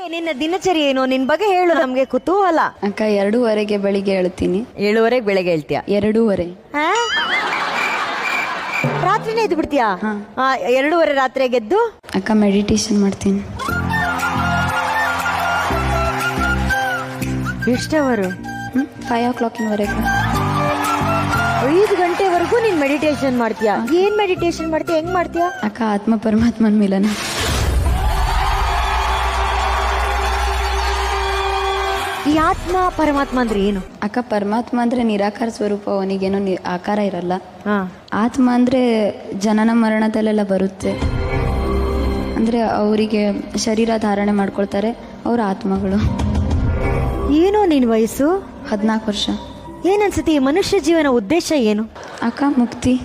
Okay ನಿನ್ನ ದಿನಚರಿ ಏನು? ನಿನ್ ಬಗ್ಗೆ ಹೇಳು ನಮ್ಗೆ ಕುತೂಹಲ. ಅಕ್ಕ ಎರಡೂವರೆಗೆ ಬೆಳಿಗ್ಗೆ ಹೇಳ್ತೀನಿ. ಏಳುವರೆಗೆ ಬೆಳಗ್ಗೆ ಹೇಳ್ತೀಯ? ಎರಡೂವರೆ. ಆ? ರಾತ್ರಿನೇ ಎದ್ದು ಬಿಡ್ತೀಯಾ ಆ, ಎರಡೂವರೆ ರಾತ್ರಿ ಗೆದ್ದು ಅಕ್ಕ ಮೆಡಿಟೇಷನ್ ಮಾಡ್ತೀನಿ. ಎಷ್ಟವರು? ಫೈವ್ ಓ ಕ್ಲಾಕಿನವರೆಗೆ ಐದು ಗಂಟೆವರೆಗೂ ನೀನ್ ಮೆಡಿಟೇಷನ್ ಮಾಡ್ತೀಯಾ? ಏನ್ ಮೆಡಿಟೇಷನ್ ಮಾಡ್ತೀಯ? ಹೆಂಗ್ ಮಾಡ್ತೀಯಾ? ಅಕ್ಕ ಆತ್ಮ ಪರಮಾತ್ಮನ ಮಿಲನ. ಈ ಆತ್ಮ ಪರಮಾತ್ಮ ಅಂದ್ರೆ ಏನು? ಅಕ್ಕ ಪರಮಾತ್ಮ ಅಂದ್ರೆ ನಿರಾಕಾರ ಸ್ವರೂಪ ಅವನಿಗೇನೋ ನಿ ಆಕಾರ ಇರಲ್ಲ. ಹಾ. ಆತ್ಮ ಅಂದ್ರೆ ಜನನ ಮರಣದಲ್ಲೆಲ್ಲ ಬರುತ್ತೆ. ಅಂದ್ರೆ ಅವರಿಗೆ ಶರೀರ ಧಾರಣೆ ಮಾಡ್ಕೊಳ್ತಾರೆ ಅವ್ರ ಆತ್ಮಗಳು. ಏನು ನಿನ್ ವಯಸ್ಸು? ಹದಿನಾಲ್ಕು ವರ್ಷ. ಏನನ್ಸುತ್ತೆ ಈ ಮನುಷ್ಯ ಜೀವನ ಉದ್ದೇಶ ಏನು? ಅಕ್ಕ ಮುಕ್ತಿ.